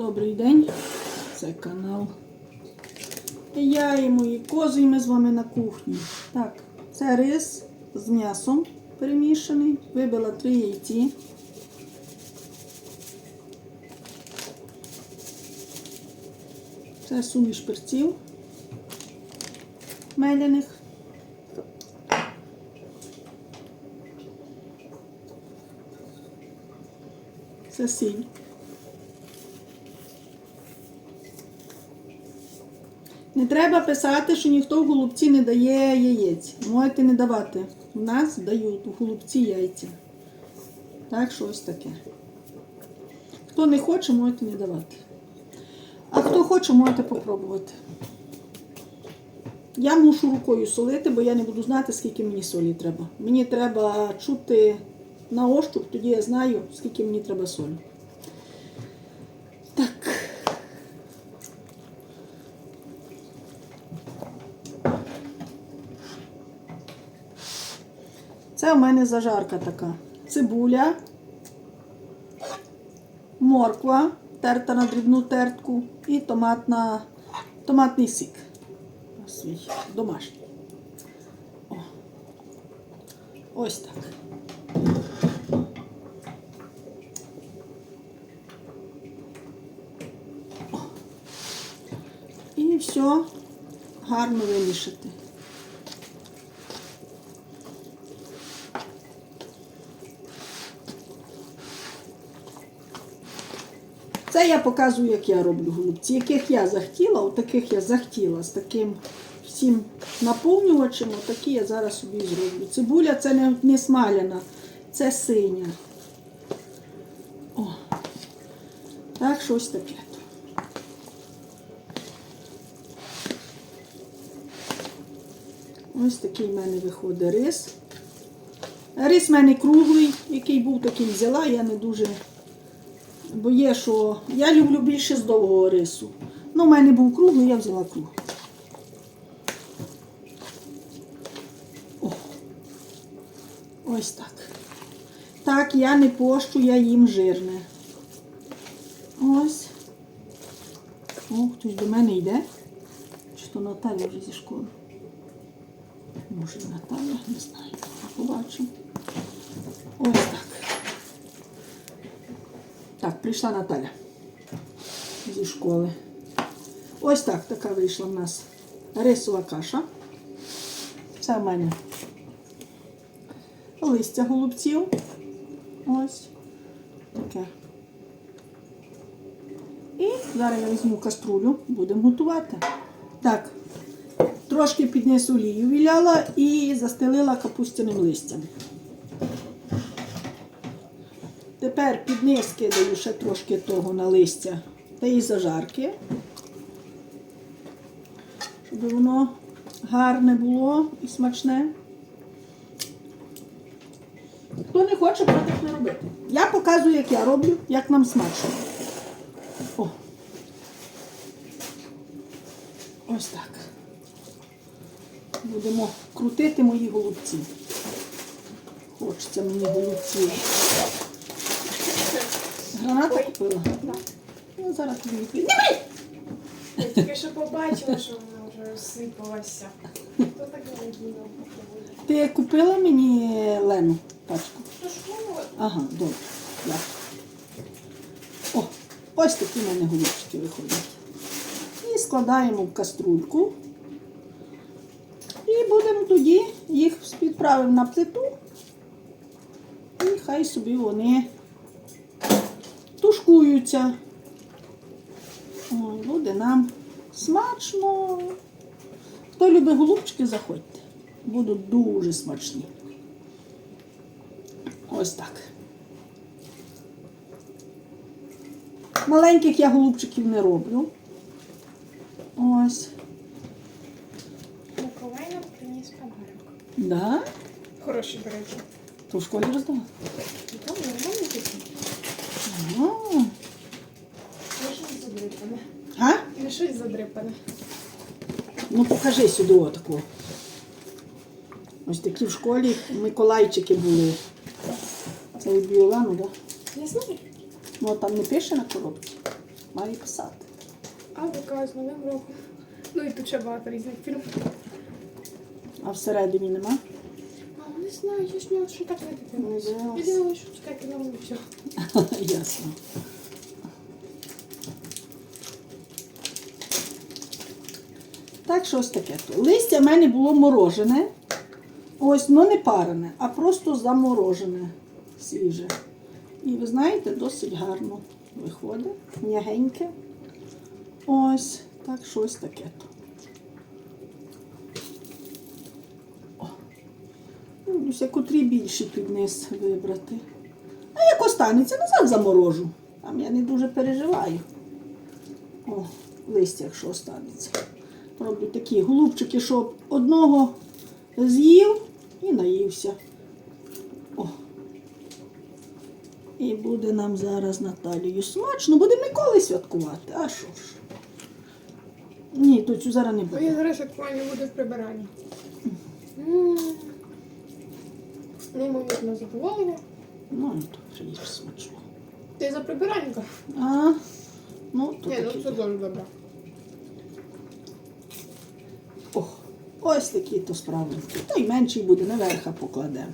Добрий день. Це канал. Я і мої кози, і ми з вами на кухні. Так, це рис з м'ясом перемішаний. Вибила три яйці. Це суміш перців меляних. Це сіль. Не треба писати, що ніхто в голубці не дає яєць. Можете не давати. У нас дають у голубці яйця. Так, що ось таке. Хто не хоче, можете не давати. А хто хоче, можете попробувати. Я мушу рукою солити, бо я не буду знати, скільки мені солі треба. Мені треба чути на ощуп, тоді я знаю, скільки мені треба солі. Це у мене зажарка така. Цибуля, морква, терта на дрібну тертку і томатна, томатний сік. Свій домашній. О. Ось так. О. І все гарно вимішати. Це я показую, як я роблю голубці. Яких я захотіла, от таких я захотіла з таким всім наповнювачем, отакі я зараз собі зроблю. Цибуля це не, не смаляна, це синя. О. Так, щось таке. Ось такий в мене виходить рис. Рис в мене круглий, який був, такий взяла, я не дуже. Бо є, що я люблю більше з довгого рису. Ну, в мене був круглий, я взяла круглий. О. Ось так. Так, я не пощу, я їм жирне. Ось. О, хтось до мене йде. Чи то Наталя вже зі школи? Може, Наталя, не знаю. Побачимо. Ось так. Так, прийшла Наталя зі школи. Ось так така вийшла в нас рисова каша. Це в мене листя голубців. Ось таке. І зараз я візьму каструлю, будемо готувати. Так, трошки піднесу олію віляла і застелила капустяним листям. Тепер під низ кидаю ще трошки того на листя та і зажарки, щоб воно гарне було і смачне. Хто не хоче, проти не робити. Я показую, як я роблю, як нам смачно. О. Ось так. Будемо крутити мої голубці. Хочеться мені голубців. Гранату купила? Так. Ну, зараз тобі відкрию. Я тільки що побачила, що вона вже розсипалася. Хто так надійно походить? Ти купила мені Лену пачку? Ну що? Ага, добре. Дякую. О, ось такі в мене голубчики виходять. І складаємо в каструльку. І будемо тоді їх відправимо на плиту. І хай собі вони тушкуються. Ой, буде нам смачно. Хто любить голубчики, заходьте. Будуть дуже смачні. Ось так. Маленьких я голубчиків не роблю. Ось. Миколай нам приніс подарок. Да? Хороший, до речі. То в школі роздала. І там нормально такі. Задрипане. А? Не щось задрипане. Ну покажи сюди отаку. Ось такі в школі Миколайчики були. Це від Біолену, так? Да? Не знаю. Ну там не пише на коробці. має писати. А ВК з Новим роком. Ну і тут ще багато різних фільмів. А всередині нема? А не знаю, я ж не ще так не. Ну, Я думала, що це таке кіно і все. Ясно. Так, щось таке. Листя в мене було морожене. Ось, ну не парене, а просто заморожене, свіже. І ви знаєте, досить гарно виходить, м'ягеньке. Ось, так щось таке. то. Ну, котрі більші під низ вибрати. А як останеться, назад заморожу. Там я не дуже переживаю. О, листя, якщо останеться. Роблю такі голубчики, щоб одного з'їв і наївся. О. І буде нам зараз Наталією смачно. Будемо Миколи святкувати. А що ж? Ні, то цю зараз не А я буде. зараз святкування буде в прибиранні. Неймовірно задоволення. Ну, і то вже смачно. Ти за прибирання? кажеш? А, ну, то Ні, ну це дуже добре. О, ось такі то справи. Той менший буде, наверха покладемо.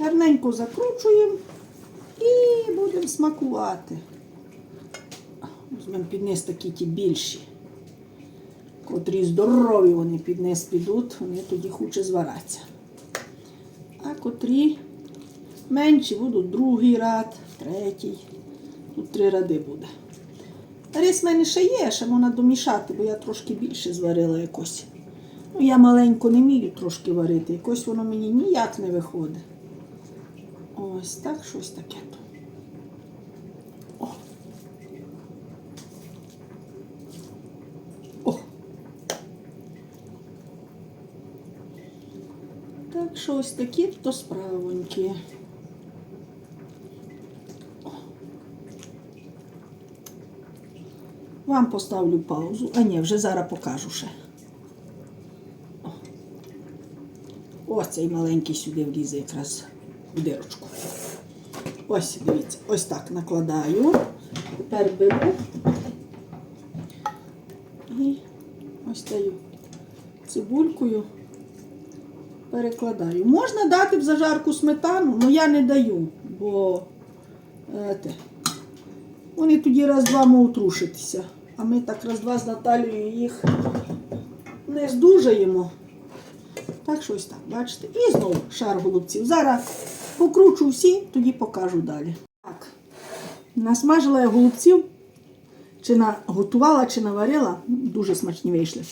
Гарненько закручуємо і будемо смакувати. Візьмемо під низ такі ті більші, котрі здорові вони під низ підуть, вони тоді хуче звараться. А котрі менші будуть другий рад, третій. Тут три ради буде. Рис в мене ще є, ще можна домішати, бо я трошки більше зварила якось. Ну, я маленько не вмію трошки варити, якось воно мені ніяк не виходить. Ось так щось таке. О. О. Так, що ось такі то справоньки. Вам поставлю паузу. А ні, вже зараз покажу ще. Ось цей маленький сюди влізе якраз в дирочку. Ось, дивіться, ось так накладаю. Тепер беру і ось таю цибулькою перекладаю. Можна дати в зажарку сметану, але я не даю, бо е, те, вони тоді раз-два можуть трушитися. А ми так раз-два з Наталією їх не здужаємо. Так що ось так, бачите? І знову шар голубців. Зараз покручу всі, тоді покажу далі. Так, насмажила я голубців, чи наготувала, чи наварила. Дуже смачні вийшли.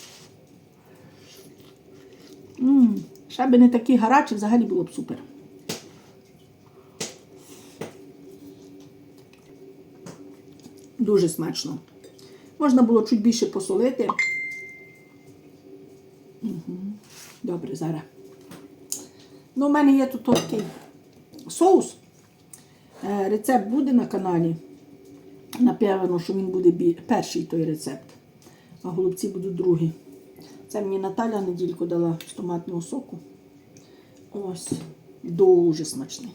м ще би не такі гарячі, взагалі було б супер. Дуже смачно. Можна було чуть більше посолити. Добре, зараз. Ну, у мене є тут такий соус. Е, Рецепт буде на каналі. Напевно, що він буде перший той рецепт, а голубці будуть другі. Це мені Наталя недільку дала з томатного соку. Ось, дуже смачний.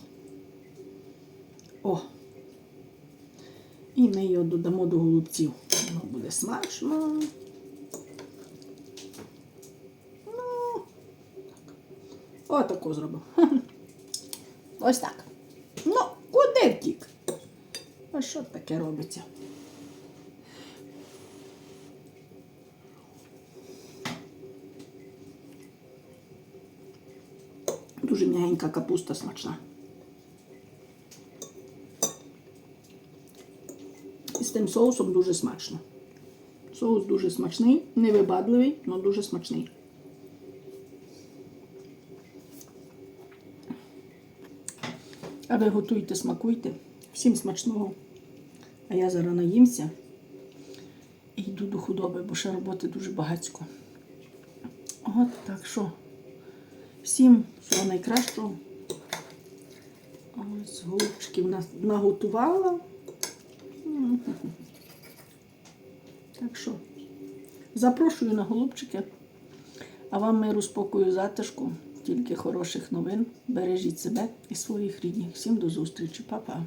О! І ми його додамо до голубців. Воно буде смачно. Ну, Отако зробив. Ось так. Ну, куди втік? А що таке робиться? Дуже м'ягенька капуста смачна. Тим соусом дуже смачно. Соус дуже смачний, невибадливий, але дуже смачний. А ви готуйте, смакуйте. Всім смачного. А я зараз наїмся і йду до худоби, бо ще роботи дуже багатько. От так що. Всім всього найкращого. Ось нас наготувала. Так що, запрошую на голубчики. А вам миру, спокою, затишку, тільки хороших новин. Бережіть себе і своїх рідних. Всім до зустрічі, Па-па.